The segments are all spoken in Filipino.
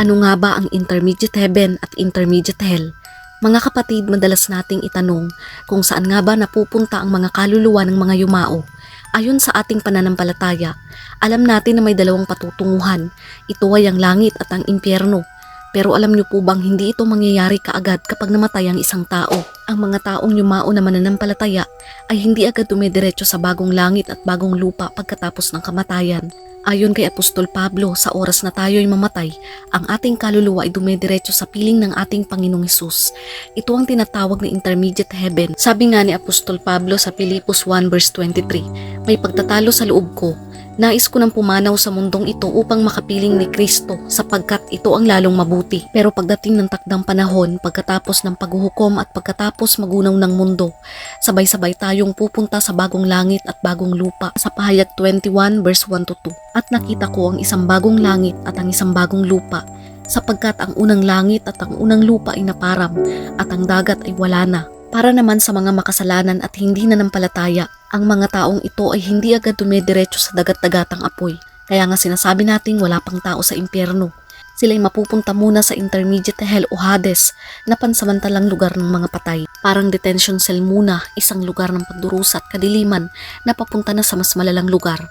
Ano nga ba ang intermediate heaven at intermediate hell? Mga kapatid, madalas nating itanong kung saan nga ba napupunta ang mga kaluluwa ng mga yumao. Ayon sa ating pananampalataya, alam natin na may dalawang patutunguhan. Ito ay ang langit at ang impyerno. Pero alam niyo po bang hindi ito mangyayari kaagad kapag namatay ang isang tao? Ang mga taong yumao na mananampalataya ay hindi agad dumidiretso sa bagong langit at bagong lupa pagkatapos ng kamatayan. Ayon kay Apostol Pablo, sa oras na tayo'y mamatay, ang ating kaluluwa ay dumidiretso sa piling ng ating Panginoong Hesus. Ito ang tinatawag na intermediate heaven. Sabi nga ni Apostol Pablo sa Pilipos 1 verse 23, May pagtatalo sa loob ko. Nais ko nang pumanaw sa mundong ito upang makapiling ni Kristo sapagkat ito ang lalong mabuti. Pero pagdating ng takdang panahon, pagkatapos ng paghuhukom at pagkatapos magunaw ng mundo, sabay-sabay tayong pupunta sa bagong langit at bagong lupa sa pahayag 21 verse 1 to 2. At nakita ko ang isang bagong langit at ang isang bagong lupa sapagkat ang unang langit at ang unang lupa ay naparam at ang dagat ay wala na. Para naman sa mga makasalanan at hindi nanampalataya, ang mga taong ito ay hindi agad dumidiretso sa dagat-dagatang apoy. Kaya nga sinasabi nating wala pang tao sa impyerno. Sila'y mapupunta muna sa intermediate hell o Hades na pansamantalang lugar ng mga patay. Parang detention cell muna, isang lugar ng pagdurusa at kadiliman na papunta na sa mas malalang lugar.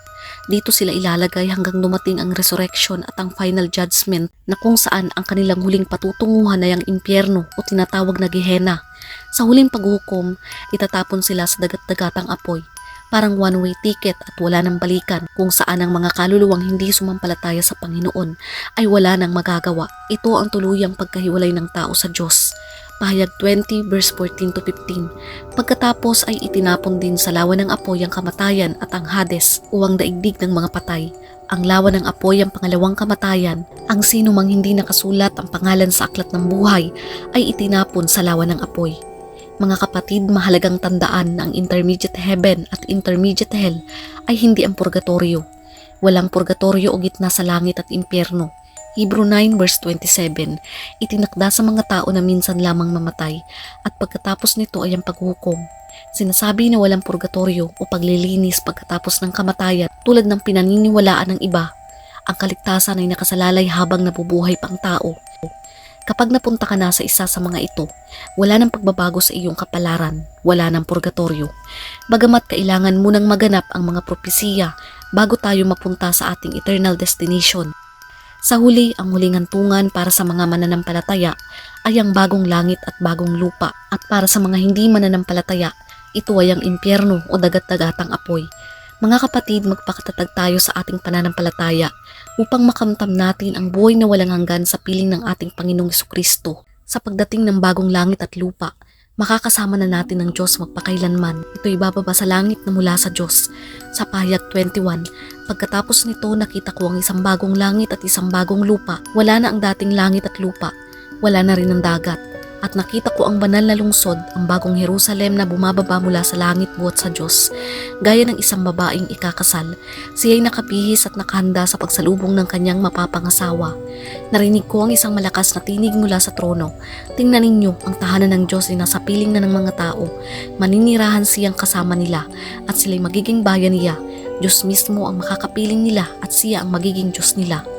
Dito sila ilalagay hanggang dumating ang resurrection at ang final judgment na kung saan ang kanilang huling patutunguhan ay ang impyerno o tinatawag na Gehenna. Sa huling paghukom, itatapon sila sa dagat-dagatang apoy. Parang one-way ticket at wala nang balikan kung saan ang mga kaluluwang hindi sumampalataya sa Panginoon ay wala nang magagawa. Ito ang tuluyang pagkahiwalay ng tao sa Diyos. Pahayag 20 verse 14 to 15. Pagkatapos ay itinapon din sa lawa ng apoy ang kamatayan at ang Hades o ang daigdig ng mga patay. Ang lawa ng apoy ang pangalawang kamatayan. Ang sino mang hindi nakasulat ang pangalan sa aklat ng buhay ay itinapon sa lawa ng apoy. Mga kapatid, mahalagang tandaan na ang intermediate heaven at intermediate hell ay hindi ang purgatorio. Walang purgatorio o gitna sa langit at impyerno. Hebrew 9 verse 27, itinakda sa mga tao na minsan lamang mamatay at pagkatapos nito ay ang paghukom. Sinasabi na walang purgatorio o paglilinis pagkatapos ng kamatayan tulad ng pinaniniwalaan ng iba. Ang kaligtasan ay nakasalalay habang nabubuhay pa ang tao. Kapag napunta ka na sa isa sa mga ito, wala nang pagbabago sa iyong kapalaran, wala nang purgatorio. Bagamat kailangan munang maganap ang mga propesiya bago tayo mapunta sa ating eternal destination. Sa huli, ang huling hantungan para sa mga mananampalataya ay ang bagong langit at bagong lupa at para sa mga hindi mananampalataya, ito ay ang impyerno o dagat-dagatang apoy. Mga kapatid, magpakatatag tayo sa ating pananampalataya upang makamtam natin ang buhay na walang hanggan sa piling ng ating Panginoong Kristo. Sa pagdating ng bagong langit at lupa, makakasama na natin ng Diyos magpakailanman. Ito'y bababa sa langit na mula sa Diyos. Sa pahayag 21, pagkatapos nito nakita ko ang isang bagong langit at isang bagong lupa. Wala na ang dating langit at lupa. Wala na rin ang dagat. At nakita ko ang banal na lungsod, ang bagong Jerusalem na bumababa mula sa langit buot sa Diyos. Gaya ng isang babaeng ikakasal, siya'y nakapihis at nakahanda sa pagsalubong ng kanyang mapapangasawa. Narinig ko ang isang malakas na tinig mula sa trono. Tingnan ninyo, ang tahanan ng Diyos ay nasa piling na ng mga tao. Maninirahan siyang kasama nila at sila'y magiging bayan niya. Diyos mismo ang makakapiling nila at siya ang magiging Diyos nila.